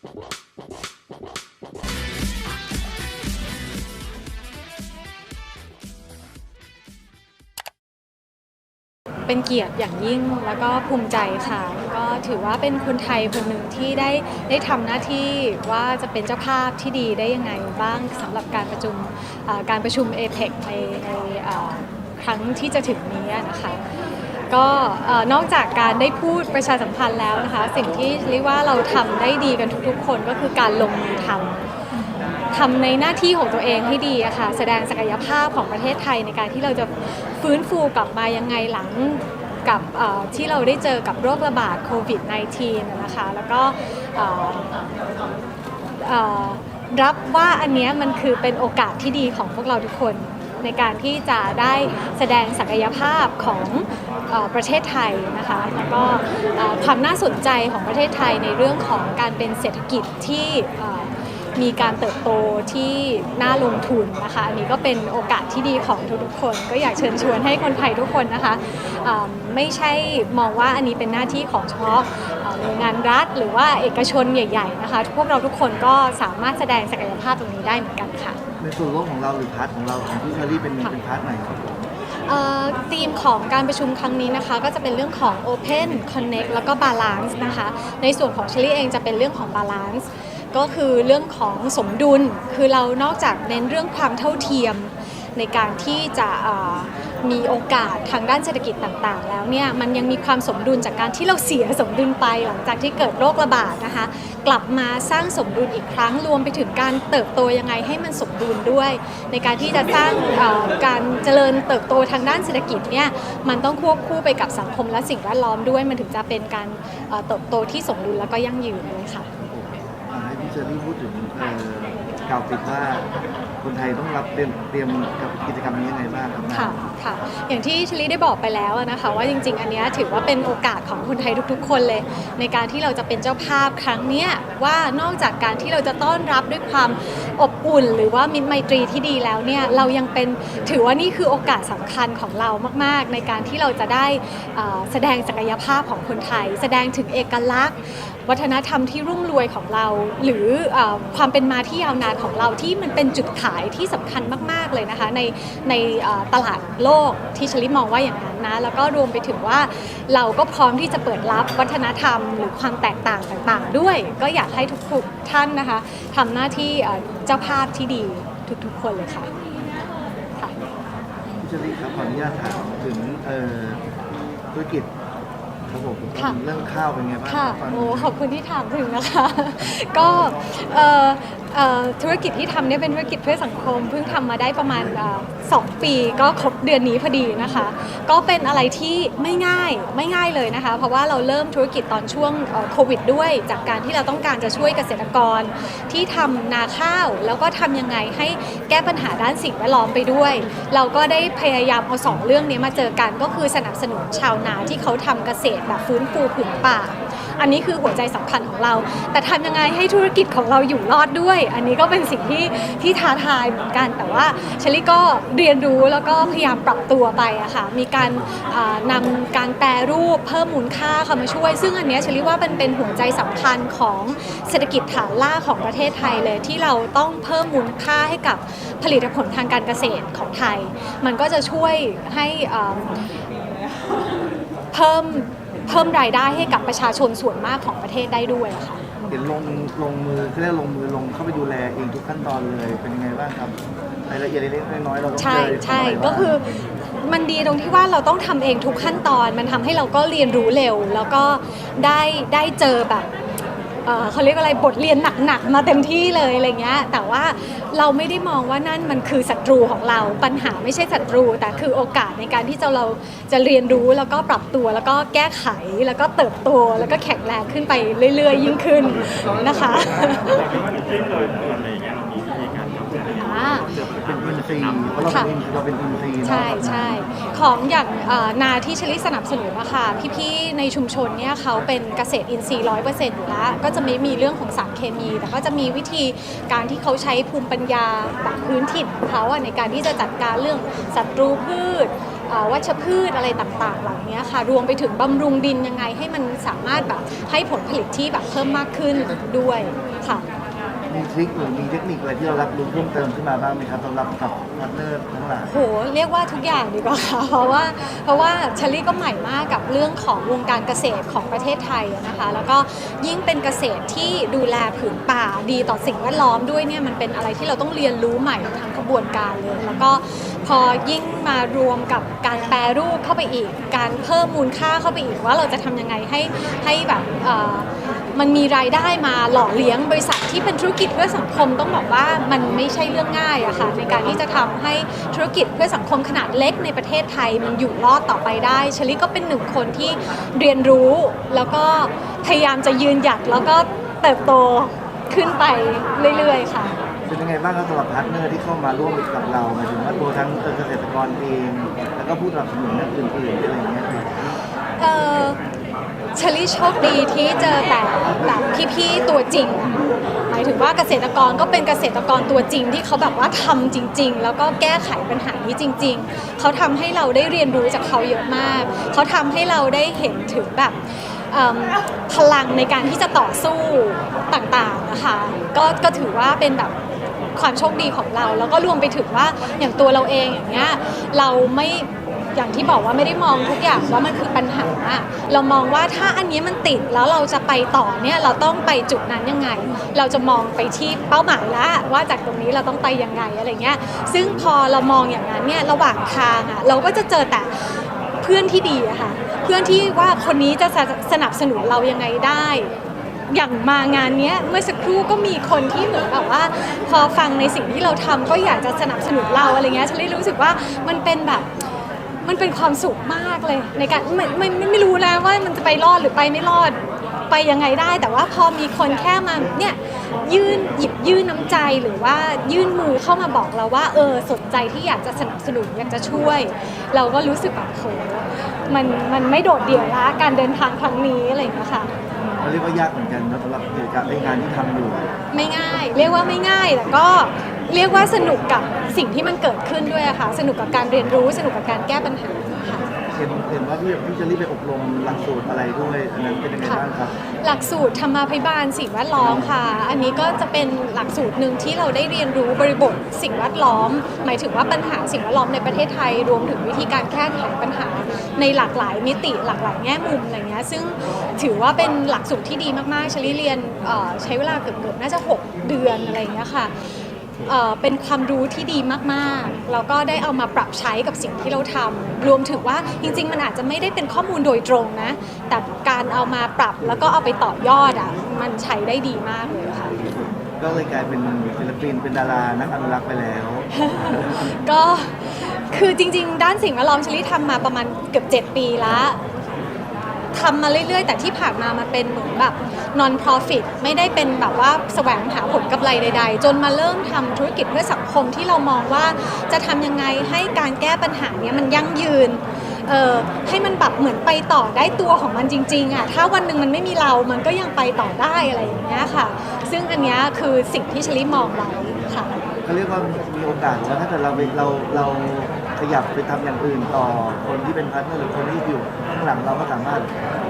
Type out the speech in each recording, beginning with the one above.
เป็นเกียรติอย่างยิ่งแล้วก็ภูมิใจค่ะก็ถือว่าเป็นคนไทยคนหนึ่งที่ได้ได้ทำหน้าที่ว่าจะเป็นเจ้าภาพที่ดีได้ยังไงบ้างสำหรับการประชุมการประชุม APEC ในในครั้งที่จะถึงนี้นะคะ ก็นอกจากการได้พูดประชาสัมพันธ์แล้วนะคะ สิ่งที่เรียกว่าเราทำได้ดีกันทุกๆ คนก็คือการลงมือทำทำในหน้าที่ของตัวเองให้ดีอะค่ะแสดงศักยภาพของประเทศไทยในการที่เราจะฟื้นฟูกลับมายังไงหลังกับที่เราได้เจอกับโรคระบาดโควิด -19 นะคะ แล้วก็รับว่าอันนี้มันคือเป็นโอกาสที่ดีของพวกเราทุกคนในการที่จะได้แสดงศักยภาพของ ประเทศไทยนะคะแล้วก็ความน่าสนใจของประเทศไทยในเรื่องของการเป็นเศรษฐกิจที่มีการเติบโตที่น่าลงทุนนะคะอันนี้ก็เป็นโอกาสที่ดีของทุกๆคน ก็อยากเชิญชวนให้คนไทยทุกคนนะคะไม่ใช่มองว่าอันนี้เป็นหน้าที่ของเฉพาะหน่วยงานรัฐ หรือว่าเอกชนใหญ่ ๆนะคะพวกเราทุกคนก็สามารถแสดงศักยภาพตรงนี้ได้เหมือนกันค่ะในส่วนร่วมของเราหรือพาร์ทของเราของพี่เชอรี่เป็นค่เป็นพาร์ทไหนครับผมเอ่อ ธีมของการประชุมครั้งนี้นะคะ ก็จะเป็นเรื่องของ Open Connect แล้วก็ Balance นะคะ ในส่วนของเชลี่เองจะเป็นเรื่องของ Balance ก็คือเรื่องของสมดุล คือเรานอกจากเน้นเรื่องความเท่าเทียมในการที่จะ มีโอกาสทางด้านเศรษฐกิจต่างๆ แล้วเนี่ยมันยังมีความสมดุลจากการที่เราเสียสมดุลไปหลังจากที่เกิดโรคระบาดนะคะ กลับมาสร้างสมดุลอีกครั้งรวมไปถึงการเติบโตยังไงให้มันสมดุลด้วย ในการที่จะสร้างการเจริญเติบโตทางด้านเศรษฐกิจเนี่ยมันต้องควบคู่ไปกับสังคมและสิ่งแวดล้อมด้วย มันถึงจะเป็นการเติบโตที่สมดุลแล้วก็ยั่งยืนเลยค่ะให้พี่เชอรี่พูดถึงเกล่าวติดว่า คนไทยต้องรับเตรียมเตรียมกับกิจกรรมนี้ยังไงบ้างครับค่ะค่ะ อย่างที่ชลีได้บอกไปแล้วนะคะ ว่าจริง ๆ อันนี้ถือว่าเป็นโอกาสของคนไทยทุก ๆ คนเลย ในการที่เราจะเป็นเจ้าภาพครั้งเนี้ยว่านอกจากการที่เราจะต้อนรับด้วยความอบอุ่น หรือว่ามิตรไมตรีที่ดีแล้วเนี่ยเรายังเป็นถือว่านี่คือโอกาสสำคัญของเรามาก ๆ ในการที่เราจะได้แสดงศักยภาพของคนไทย แสดงถึงเอกลักษณ์ วัฒนธรรมที่รุ่งรวยของเรา หรืออความเป็นมาที่ยาวนานของเราที่มันเป็นจุดขายที่สำคัญมาก ๆ เลยนะคะ ในในตลาดโลกที่ชลิมองว่าอย่างนั้นนะแล้วก็รวมไปถึงว่าเราก็พร้อมที่จะเปิดรับวัฒนธรรม หรือความแตกต่างต่างๆ ด้วย ก็อยากให้ทุกๆท่านนะคะทำหน้าที่เจ้าภาพที่ดีทุกๆ คนเลยค่ะค่ะพี่เชอรี่ครับขออนุญาตถามถึงเอ่อธุรกิจ ครับผมค่ะ เรื่องข้าวเป็นไงบ้างค่ะ รับตนโอ้ นี้ ขอบคุณที่ถามถึงนะคะ ก็เอ่อ เอ่อธุรกิจที่ทำเนี่ยเป็นธุรกิจเพื่อสังคม เพิ่งทำมาได้ประมาณเอ่อสองปีก็ครบเดือนนี้พอดีนะคะ ก็เป็นอะไรที่ไม่ง่ายไม่ง่ายเลยนะคะ เพราะว่าเราเริ่มธุรกิจตอนช่วงเอ่อโควิดด้วย จากการที่เราต้องการจะช่วยเกษตรกร ที่ทำนาข้าว แล้วก็ทำยังไงให้แก้ปัญหาด้านสิ่งแวดล้อมไปด้วย เราก็ได้พยายามเอาสองเรื่องนี้มาเจอกันก็คือสนับสนุนชาวนาที่เขาทำเกษตรแบบฟื้นฟูผืนป่า อันนี้คือหัวใจสำคัญของเรา แต่ทำยังไงให้ธุรกิจของเราอยู่รอดด้วย อันนี้ก็เป็นสิ่งที่ที่ท้าทายเหมือนกัน แต่ว่าเชลี่ก็เรียนรู้แล้วก็พยายามปรับตัวไปอะค่ะมีการอ่านำการแปรรูปเพิ่มมูลค่าเข้ามาช่วย ซึ่งอันนี้เชลี่ว่าเป็นเป็นหัวใจสำคัญของเศรษฐกิจฐานล่าของประเทศไทยเลยที่เราต้องเพิ่มมูลค่าให้กับผลิตผลทางการเกษตรของไทย มันก็จะช่วยให้เพิ่ม เพิ่มรายได้ให้กับประชาชนส่วนมากของประเทศได้ด้วยอะค่ะเห็นลงลงมือเขาเรียกลงมือลงเข้าไปดูแลเองทุกขั้นตอนเลยเป็นยังไงบ้างครับรายละเอียดเล็กๆน้อยๆเราต้องใช่เจอใช่ทำะไรบ้างก็คือมันดีตรงที่ว่าเราต้องทำเองทุกขั้นตอน มันทำให้เราก็เรียนรู้เร็ว แล้วก็ได้ได้เจอแบบ เอ่อเขาเรียกอะไรบทเรียนหนักๆมาเต็มที่เลยอะไรเงี้ยแต่ว่าเราไม่ได้มองว่านั่นมันคือศัตรูของเราปัญหาไม่ใช่ศัตรู แต่คือโอกาสในการที่จะเราจะเรียนรู้แล้วก็ปรับตัวแล้วก็แก้ไขแล้วก็เติบโตแล้วก็แข็งแรงขึ้นไปเรื่อยๆ ยิ่งขึ้นนะคะ อ่าเป็นอินซีย์เพราะเราเป็นอินเราเป็นอินซีย์เนาะใช่ใช่ของอย่างเอ่อนาที่ชลิสนับสนุนนะคะพี่ๆในชุมชนเนี่ยเขาเป็นเกษตรอินทรีย์ร้อยเปอร์เซ็นต์อยู่แล้วก็จะไม่มีเรื่องของสารเคมี แต่ก็จะมีวิธีการที่เขาใช้ภูมิปัญญาแบบพื้นถิ่นของเขาอะในการที่จะจัดการเรื่องศัตรูพืชเอ่อวัชพืชอะไรต่างๆ เหล่านี้ค่ะรวมไปถึงบำรุงดินยังไงให้มันสามารถแบบให้ผลผลิตที่แบบเพิ่มมากขึ้นด้วยค่ะ มีทริคหรือมีเทคนิคอะไรที่เรารับรู้เพิ่มเติมขึ้นมาบ้างไหมครับสำหรับกับพาร์ทเนอร์ทั้งหลาย โหเรียกว่าทุกอย่างดีกว่าค่ะเพราะว่าเพราะว่าเชลลี่ก็ใหม่มากกับเรื่องของวงการเกษตรของประเทศไทยอะนะคะ แล้วก็ยิ่งเป็นเกษตรที่ดูแลผืนป่าดีต่อสิ่งแวดล้อมด้วยเนี่ยมันเป็นอะไรที่เราต้องเรียนรู้ใหม่ทั้งกระบวนการเลย แล้วก็พอยิ่งมารวมกับการแปรรูปเข้าไปอีก การเพิ่มมูลค่าเข้าไปอีกว่าเราจะทำยังไงให้ให้แบบเอ่อ มันมีรายได้มาหล่อเลี้ยงบริษัทที่เป็นธุรกิจเพื่อสังคมต้องบอกว่ามันไม่ใช่เรื่องง่ายอะค่ะในการที่จะทำให้ธุรกิจเพื่อสังคมขนาดเล็กในประเทศไทยมันอยู่รอดต่อไปได้ชลิก็เป็นหนึ่งคนที่เรียนรู้แล้วก็พยายามจะยืนหยัดแล้วก็เติบโตขึ้นไปเรื่อยๆค่ะเป็นยังไงบ้างครับสำหรับพาร์ทเนอร์ที่เข้ามาร่วมกับเราหมายถึงว่าตัวทั้งเกษตรกรเองแล้วก็ผู้สนับสนุนอื่นๆอะไรอย่างเงี้ยเออ เชลี่โชคดีที่เจอแต่แบบพี่ๆตัวจริงอะหมายถึงว่าเกษตรกรก็เป็นเกษตรกรตัวจริง ที่เขาแบบว่าทำจริง ๆ แล้วก็แก้ไขปัญหานี้จริง ๆ เขาทำให้เราได้เรียนรู้จากเขาเยอะมาก เขาทำให้เราได้เห็นถึงแบบพลังในการที่จะต่อสู้ต่างๆนะคะก็ก็ถือว่าเป็นแบบความโชคดีของเรา แล้วก็รวมไปถึงว่าอย่างตัวเราเองอย่างเงี้ยเราไม่ อย่างที่บอกว่าไม่ได้มองทุกอย่างว่ามันคือปัญหา เรามองว่าถ้าอันนี้มันติดแล้วเราจะไปต่อเนี่ยเราต้องไปจุดนั้นยังไง เราจะมองไปที่เป้าหมายละว่าจากตรงนี้เราต้องไปยังไงอะไรเงี้ย ซึ่งพอเรามองอย่างนั้นเนี่ยระหว่างทางอะเราก็จะเจอแต่เพื่อนที่ดีอะค่ะเพื่อนที่ว่าคนนี้จะสนับสนับสนุนเรายังไงได้อย่างมางานเนี้ยเมื่อสักครู่ก็มีคนที่เหมือนแบบว่า พอฟังในสิ่งที่เราทำก็อยากจะสนับสนุนเราอะไรเงี้ยฉันเลยรู้สึกว่ามันเป็นแบบ มันเป็นความสุขมากเลยในการไม่ไม่ไม่ไม่รู้นะว่ามันจะไปรอดหรือไปไม่รอดไปยังไงได้ แต่ว่าพอมีคนแค่มาเนี่ยยื่นหยิบยื่นน้ำใจหรือว่ายื่นมือเข้ามาบอกเราว่า เออสนใจที่อยากจะสนับสนุนอยากจะช่วย เราก็รู้สึกแบบโหมันมันไม่โดดเดี่ยวละการเดินทางครั้งนี้อะไรอย่างเงี้ยค่ะเขาเรียกว่ายากเหมือนกันนะสำหรับกิจกรรมในงานที่ทำอยู่ ไม่ง่าย เรียกว่าไม่ง่ายแต่ก็ เรียกว่าสนุกกับสิ่งที่มันเกิดขึ้นด้วยอะค่ะ สนุกกับการเรียนรู้ สนุกกับการแก้ปัญหาค่ะ เห็นเห็นว่าพี่พี่เจอรี่ไปอบรมหลักสูตรอะไรด้วยอันนั้นเป็นยังไงบ้างครับ หลักสูตรธรรมาภิบาลสิ่งแวดล้อมค่ะ อันนี้ก็จะเป็นหลักสูตรหนึ่งที่เราได้เรียนรู้บริบทสิ่งแวดล้อม หมายถึงว่าปัญหาสิ่งแวดล้อมในประเทศไทย รวมถึงวิธีการแก้ไขปัญหาในหลากหลายมิติหลากหลายแง่มุมอะไรเงี้ย ซึ่งถือว่าเป็นหลักสูตรที่ดีมากๆเชลิเรียนเอ่อใช้เวลาเกือบๆน่าจะ 6 เดือนอะไรเงี้ยค่ะ เอ่อเป็นความรู้ที่ดีมากๆ แล้วก็ได้เอามาปรับใช้กับสิ่งที่เราทำรวมถึงว่าจริง ๆ มันอาจจะไม่ได้เป็นข้อมูลโดยตรงนะ แต่การเอามาปรับแล้วก็เอาไปต่อยอดอะมันใช้ได้ดีมากเลยค่ะ ก็เลยกลายเป็นศิลปินเป็นดารานักอนุรักษ์ไปแล้ว ก็คือจริง ๆ ด้านสิ่งแวดล้อมชลิทำมาประมาณเกือบ 7 ปีแล้ว ทำมาเรื่อยๆ แต่ที่ผ่านมามันเป็นเหมือนแบบ non profit ไม่ได้เป็นแบบว่าแสวงหาผลกำไรใด ๆ จนมาเริ่มทำธุรกิจเพื่อสังคมที่เรามองว่าจะทำยังไงให้การแก้ปัญหาเนี้ยมันยั่งยืนเออให้มันแบบเหมือนไปต่อได้ตัวของมันจริงๆอะถ้าวันหนึ่งมันไม่มีเรามันก็ยังไปต่อได้อะไรอย่างเงี้ยค่ะ ซึ่งอันเนี้ยคือสิ่งที่ชลิมองไว้ค่ะ เขาเรียกว่ามีโอกาสว่าถ้าเกิดเราไปเราเรา ขยับไปทำอย่างอื่นต่อคนที่เป็นพาร์ทเนอร์หรือคนที่อยู่ข้างหลังเราก็สามารถ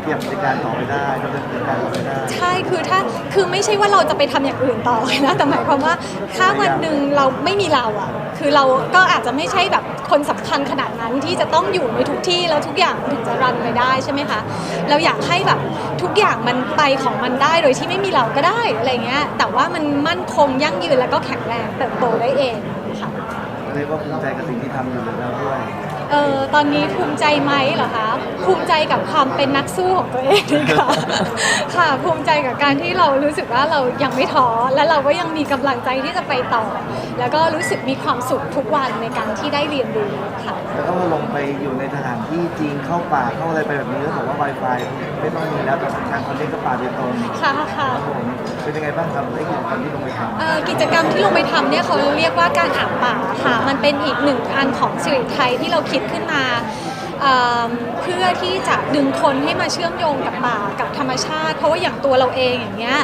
เทียบในการต่อไปได้ดำเนินกิจการต่อไปได้ ใช่คือถ้าคือไม่ใช่ว่าเราจะไปทำอย่างอื่นต่อนะแต่หมายความว่าถ้าวันหนึ่งเราไม่มีเราอะ คือเราก็อาจจะไม่ใช่แบบคนสำคัญขนาดนั้นที่จะต้องอยู่ในทุกที่แล้วทุกอย่างถึงจะรันไปได้ใช่ไหมคะเราอยากให้แบบทุกอย่างมันไปของมันได้โดยที่ไม่มีเราก็ได้อะไรเงี้ยแต่ว่ามันมั่นคงยั่งยืนแล้วก็แข็งแรงเติบโตได้เอง รียกว่าภูมิใจกับสิ่งที่ทำอยู่แล้วด้วยเออตอนนี้ภูมิใจไหมเหรอคะภูมิใจกับความเป็นนักสู้ของตัวเองดีกว่าค่ะภูมิใจกับการที่เรารู้สึกว่าเรายังไม่ท้อและเราก็ยังมีกำลังใจที่จะไปต่อ แล้วก็รู้สึกมีความสุขทุกวันในการที่ได้เรียนรู้ค่ะ แล้วก็ลงไปอยู่ในสถานที่จริงเข้าป่าเข้าอะไรไปแบบนี้ก็บอกว่า Wi-Fi ไม่ต้องมีแล้วแต่ทางคอนเทนต์ก็ป่าโดยตรงค่ะค่ะ ครับผมเป็นยังไงบ้างครับไอ้กิจกรรมที่ลงไปทำเอ่อ กิจกรรมที่ลงไปทำเนี่ยเขาเรียกว่าการอาบป่าค่ะ มันเป็นอีกหนึ่งอันของสิริไทยที่เราคิดขึ้นมาอ่าเพื่อที่จะดึงคนให้มาเชื่อมโยงกับป่ากับธรรมชาติ เพราะว่าอย่างตัวเราเองอย่างเงี้ย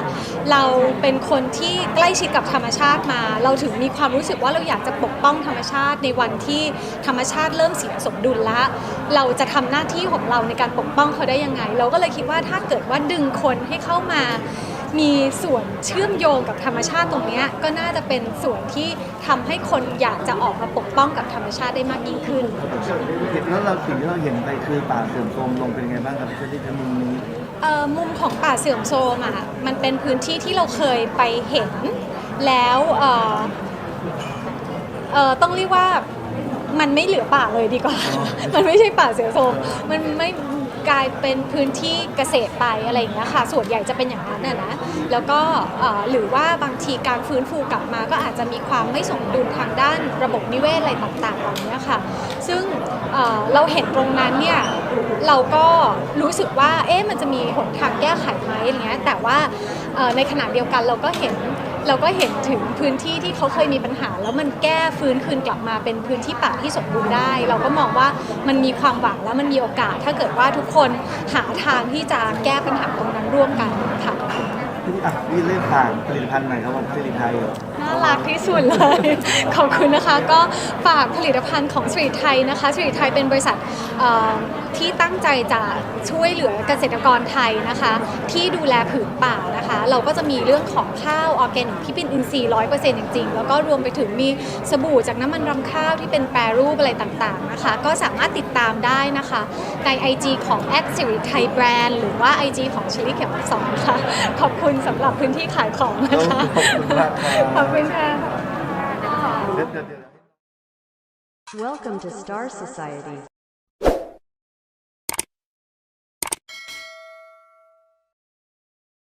เราเป็นคนที่ใกล้ชิดกับธรรมชาติมา เราถึงมีความรู้สึกว่าเราอยากจะปกป้องธรรมชาติในวันที่ธรรมชาติเริ่มเสียสมดุลละเราจะทำหน้าที่ของเราในการปกป้องเขาได้ยังไง เราก็เลยคิดว่าถ้าเกิดว่าดึงคนให้เข้ามา มีส่วนเชื่อมโยงกับธรรมชาติตรงเนี้ยก็น่าจะเป็นส่วนที่ทำให้คนอยากจะออกมาปกป้องกับธรรมชาติได้มากยิ่งขึ้นแล้วเราสิ่งที่เราเห็นไปคือป่าเสื่อมโทรมลงเป็นไงบ้างครับที่ที่มุมนี้เอ่อมุมของป่าเสื่อมโทรมอะมันเป็นพื้นที่ที่เราเคยไปเห็น แล้วเอ่อเอ่อต้องเรียกว่ามันไม่เหลือป่าเลยดีกว่า มันไม่ใช่ป่าเสื่อมโทรมมันไม่ กลายเป็นพื้นที่เกษตรไปอะไรอย่างเงี้ยค่ะ ส่วนใหญ่จะเป็นอย่างนั้นน่ะนะแล้วก็หรือว่าบางทีการฟื้นฟูกลับมาก็อาจจะมีความไม่สมดุลทางด้านระบบนิเวศอะไรต่างๆเหล่านี้ค่ะ ซึ่งเราเห็นตรงนั้นเนี่ยเราก็รู้สึกว่าเอ๊ะมันจะมีหนทางแก้ไขไหมอะไรเงี้ยแต่ว่าในขณะเดียวกันเราก็เห็น เราก็เห็นถึงพื้นที่ที่เขาเคยมีปัญหา แล้วมันแก้ฟื้นคืนกลับมาเป็นพื้นที่ป่าที่สมบูรณ์ได้ เราก็มองว่ามันมีความหวังและมันมีโอกาส ถ้าเกิดว่าทุกคนหาทางที่จะแก้ปัญหาตรงนั้นร่วมกันค่ะพี่อะพี่เล่นผ่านผลิตภัณฑ์ใหม่ครับผมผลิตไทยน่ารักที่สุดเลย ขอบคุณนะคะ ก็ฝากผลิตภัณฑ์ของสตรีทไทยนะคะสตรีทไทยเป็นบริษัทเอ่อ ที่ตั้งใจจะช่วยเหลือเกษตรกรไทยนะคะ ที่ดูแลผืนป่านะคะ เราก็จะมีเรื่องของข้าวออร์แกนิกที่เป็นอินทรีย์ร้อยเปอร์เซ็นต์จริงๆ แล้วก็รวมไปถึงมีสบู่จากน้ำมันรำข้าวที่เป็นแปรรูปอะไรต่างๆนะคะ ก็สามารถติดตามได้นะคะ ใน IG ของ a d s i r i t h a i Brand หรือว่า IG ของชิลลี่เข็มอักษรค่ะ ขอบคุณสำหรับพื้นที่ขายของนะคะขอบคุณมากครับ ขอบคุณค่ะเดี๋ยวเดี๋ยวเดี๋ยว Welcome to Star Society.